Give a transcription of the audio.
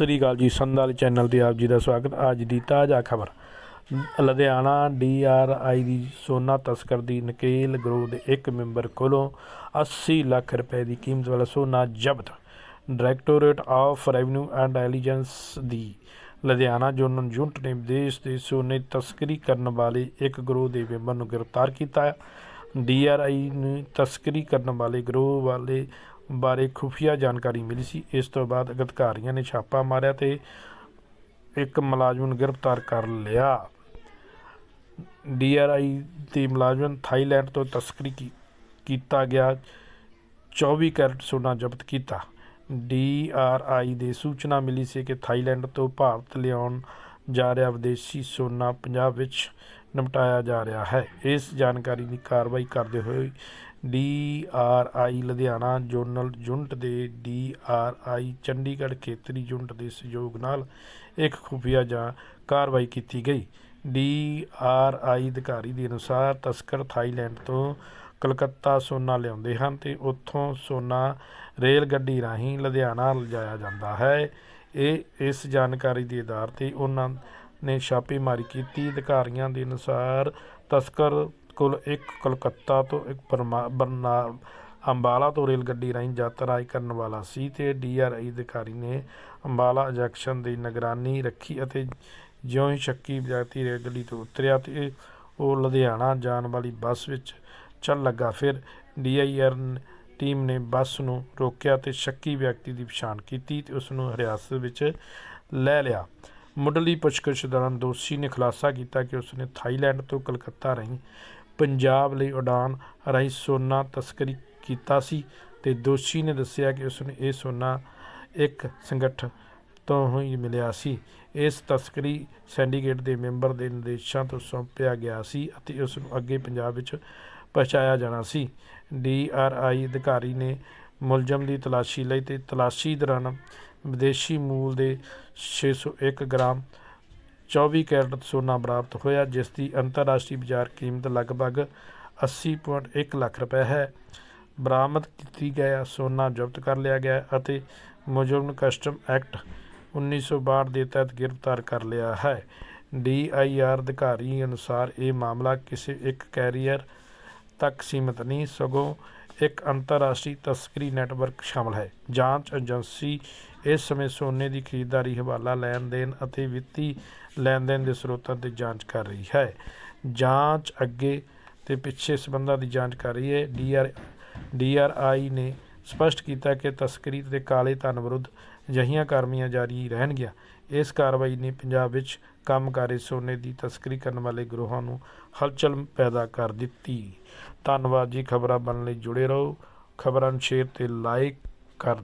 ਸ੍ਰੀ ਅਕਾਲ ਜੀ, ਸੰਦਾਲ ਚੈਨਲ ਤੇ ਆਪ ਜੀ ਦਾ ਸਵਾਗਤ, ਅੱਜ ਦੀ ਤਾਜ਼ਾ ਖਬਰ। ਲੁਧਿਆਣਾ ਡੀਆਰਆਈ ਦੀ ਸੋਨਾ ਤਸਕਰ ਦੀ ਨਕੇਲ ਗਰੋਹ ਦੇ ਇੱਕ ਮੈਂਬਰ ਕੋਲੋਂ 80 ਲੱਖ ਰੁਪਏ ਦੀ ਕੀਮਤ ਵਾਲਾ ਸੋਨਾ ਜ਼ਬਤ। Directorate of Revenue and Intelligence the Ludhiana zonal unit ਨੇ ਵਿਦੇਸ਼ ਦੇ ਸੋਨੇ ਤਸਕਰੀ ਕਰਨ ਵਾਲੇ ਇੱਕ ਗਰੋਹ ਦੇ ਮੈਂਬਰ ਨੂੰ ਗ੍ਰਿਫਤਾਰ ਕੀਤਾ ਹੈ। ਡੀਆਰਆਈ ਨੂੰ ਤਸਕਰੀ ਕਰਨ ਵਾਲੇ ਗਰੋਹ ਵਾਲੇ ਬਾਰੇ ਖੁਫੀਆ ਜਾਣਕਾਰੀ ਮਿਲੀ ਸੀ। ਇਸ ਤੋਂ ਬਾਅਦ ਅਧਿਕਾਰੀਆਂ ਨੇ ਛਾਪਾ ਮਾਰਿਆ ਤੇ ਇੱਕ ਮੁਲਾਜ਼ਮ ਨੂੰ ਗ੍ਰਿਫਤਾਰ ਕਰ ਲਿਆ। ਡੀਆਰਆਈ ਦੇ ਮੁਲਾਜ਼ਮ ਥਾਈਲੈਂਡ ਤੋਂ ਤਸਕਰੀ ਕੀ- ਕੀਤਾ ਗਿਆ। 24 ਕੈਰਟ ਸੋਨਾ ਜ਼ਬਤ ਕੀਤਾ। ਡੀਆਰਆਈ ਦੇ ਸੂਚਨਾ ਮਿਲੀ ਸੀ ਕਿ ਥਾਈਲੈਂਡ ਤੋਂ ਭਾਰਤ ਲਿਆਉਣ ਜਾ ਰਿਹਾ ਵਿਦੇਸ਼ੀ ਸੋਨਾ ਪੰਜਾਬ ਵਿੱਚ ਨਿਪਟਾਇਆ ਜਾ ਰਿਹਾ ਹੈ। ਇਸ ਜਾਣਕਾਰੀ ਦੀ ਕਾਰਵਾਈ ਕਰਦੇ ਹੋਏ D R I Ludhiana zonal unit ਦੇ ਡੀ ਆਰ ਆਈ ਚੰਡੀਗੜ੍ਹ ਖੇਤਰੀ ਯੂਨਿਟ ਦੇ ਸਹਿਯੋਗ ਨਾਲ ਇੱਕ ਖੁਫੀਆ ਜਾਂ ਕਾਰਵਾਈ ਕੀਤੀ ਗਈ। ਡੀ ਆਰ ਆਈ ਅਧਿਕਾਰੀ ਦੇ ਅਨੁਸਾਰ ਤਸਕਰ ਥਾਈਲੈਂਡ ਤੋਂ ਕਲਕੱਤਾ ਸੋਨਾ ਲਿਆਉਂਦੇ ਹਨ ਤੇ ਉੱਥੋਂ ਸੋਨਾ ਰੇਲ ਗੱਡੀ ਰਾਹੀਂ ਲੁਧਿਆਣਾ ਲਿਜਾਇਆ ਜਾਂਦਾ ਹੈ। ਇਹ, ਇਸ ਜਾਣਕਾਰੀ ਦੇ ਆਧਾਰ ਤੇ ਉਹਨਾਂ ਨੇ ਛਾਪੇਮਾਰੀ ਕੀਤੀ। ਅਧਿਕਾਰੀਆਂ ਦੇ ਅਨੁਸਾਰ ਤਸਕਰ ਕੋਲ ਇੱਕ ਕਲਕੱਤਾ ਤੋਂ ਇੱਕ ਬਰਮਾ- ਬਰਨਾ, ਅੰਬਾਲਾ ਤੋਂ ਰੇਲ ਗੱਡੀ ਰਾਹੀਂ ਯਾਤਰਾ ਕਰਨ ਵਾਲਾ ਸੀ ਤੇ ਡੀਆਰਆਈ ਅਧਿਕਾਰੀ ਨੇ ਅੰਬਾਲਾ ਜੰਕਸ਼ਨ ਦੀ ਨਿਗਰਾਨੀ ਰੱਖੀ ਅਤੇ ਜਿਉਂ ਹੀ ਸ਼ੱਕੀ ਵਿਅਕਤੀ ਰੇਲ ਗੱਡੀ ਤੋਂ ਉਤਰਿਆ ਤੇ ਉਹ ਲੁਧਿਆਣਾ ਜਾਣ ਵਾਲੀ ਬੱਸ ਵਿੱਚ ਚੱਲ ਲੱਗਾ। ਫਿਰ ਡੀਆਈਆਰ ਟੀਮ ਨੇ ਬੱਸ ਨੂੰ ਰੋਕਿਆ ਤੇ ਸ਼ੱਕੀ ਵਿਅਕਤੀ ਦੀ ਪਛਾਣ ਕੀਤੀ ਤੇ ਉਸ ਨੂੰ ਹਿਰਾਸਤ ਵਿੱਚ ਲੈ ਲਿਆ। ਮੁੱਢਲੀ ਪੁੱਛਗਿੱਛ ਦੌਰਾਨ ਦੋਸ਼ੀ ਨੇ ਖੁਲਾਸਾ ਕੀਤਾ ਕਿ ਉਸਨੇ ਥਾਈਲੈਂਡ ਤੋਂ ਕਲਕੱਤਾ ਰਾਹੀਂ ਪੰਜਾਬ ਲਈ ਉਡਾਨ ਰਾਹੀਂ ਸੋਨਾ ਤਸਕਰੀ ਕੀਤਾ ਸੀ ਅਤੇ ਦੋਸ਼ੀ ਨੇ ਦੱਸਿਆ ਕਿ ਉਸਨੇ ਇਹ ਸੋਨਾ ਇੱਕ ਸੰਗਠਨ ਤੋਂ ਹੀ ਮਿਲਿਆ ਸੀ। ਇਸ ਤਸਕਰੀ ਸਿੰਡੀਕੇਟ ਦੇ ਮੈਂਬਰ ਦੇ ਨਿਰਦੇਸ਼ਾਂ ਤੋਂ ਸੌਂਪਿਆ ਗਿਆ ਸੀ ਅਤੇ ਉਸ ਨੂੰ ਅੱਗੇ ਪੰਜਾਬ ਵਿੱਚ ਪਹੁੰਚਾਇਆ ਜਾਣਾ ਸੀ। ਡੀਆਰਆਈ ਅਧਿਕਾਰੀ ਨੇ ਮੁਲਜ਼ਮ ਦੀ ਤਲਾਸ਼ੀ ਲਈ ਤੇ ਤਲਾਸ਼ੀ ਦੌਰਾਨ ਵਿਦੇਸ਼ੀ ਮੂਲ ਦੇ 601 ਗ੍ਰਾਮ 24 ਕੈਰਟ ਸੋਨਾ ਬਰਾਮਦ ਹੋਇਆ, ਜਿਸ ਦੀ ਅੰਤਰਰਾਸ਼ਟਰੀ ਬਾਜ਼ਾਰ ਕੀਮਤ ਲਗਭਗ 80.1 ਲੱਖ ਰੁਪਏ ਹੈ। ਬਰਾਮਦ ਕੀਤੀ ਗਿਆ ਸੋਨਾ ਜ਼ਬਤ ਕਰ ਲਿਆ ਗਿਆ ਅਤੇ ਮੁਜਰਮ ਕਸਟਮ ਐਕਟ 1962 ਦੇ ਤਹਿਤ ਗ੍ਰਿਫਤਾਰ ਕਰ ਲਿਆ ਹੈ। ਡੀਆਈਆਰ ਅਧਿਕਾਰੀ ਅਨੁਸਾਰ ਇਹ ਮਾਮਲਾ ਕਿਸੇ ਇੱਕ ਕੈਰੀਅਰ ਤੱਕ ਸੀਮਿਤ ਨਹੀਂ, ਸਗੋਂ ਇੱਕ ਅੰਤਰਰਾਸ਼ਟਰੀ ਤਸਕਰੀ ਨੈਟਵਰਕ ਸ਼ਾਮਲ ਹੈ। ਜਾਂਚ ਏਜੰਸੀ ਇਸ ਸਮੇਂ ਸੋਨੇ ਦੀ ਖਰੀਦਦਾਰੀ ਹਵਾਲਾ ਲੈਣ ਦੇਣ ਅਤੇ ਵਿੱਤੀ ਲੈਣ ਦੇਣ ਦੇ ਸਰੋਤਾਂ ਤੇ ਜਾਂਚ ਕਰ ਰਹੀ ਹੈ। ਜਾਂਚ ਅੱਗੇ ਤੇ ਪਿੱਛੇ ਸਬੰਧਾਂ ਦੀ ਜਾਂਚ ਕਰ ਰਹੀ ਹੈ। ਡੀਆਰ ਡੀਆਰਆਈ ਨੇ ਸਪਸ਼ਟ ਕੀਤਾ ਕਿ ਤਸਕਰੀ ਤੇ ਕਾਲੇ ਧਨ ਵਿਰੁੱਧ ਅਜਿਹੀਆਂ ਕਾਰਵਾਈਆਂ ਜਾਰੀ ਰਹਿਣਗੀਆਂ। ਇਸ ਕਾਰਵਾਈ ਨੇ ਪੰਜਾਬ ਵਿੱਚ ਕੰਮ ਕੰਮਕਾਰੀ ਸੋਨੇ ਦੀ ਤਸਕਰੀ ਕਰਨ ਵਾਲੇ ਗਰੋਹਾਂ ਨੂੰ ਹਲਚਲ ਪੈਦਾ ਕਰ ਦਿੱਤੀ। ਧੰਨਵਾਦ ਜੀ। ਖਬਰਾਂ ਬਣਨ ਲਈ ਜੁੜੇ ਰਹੋ। ਖਬਰਾਂ ਨੂੰ ਸ਼ੇਅਰ ਤੇ ਲਾਈਕ ਕਰ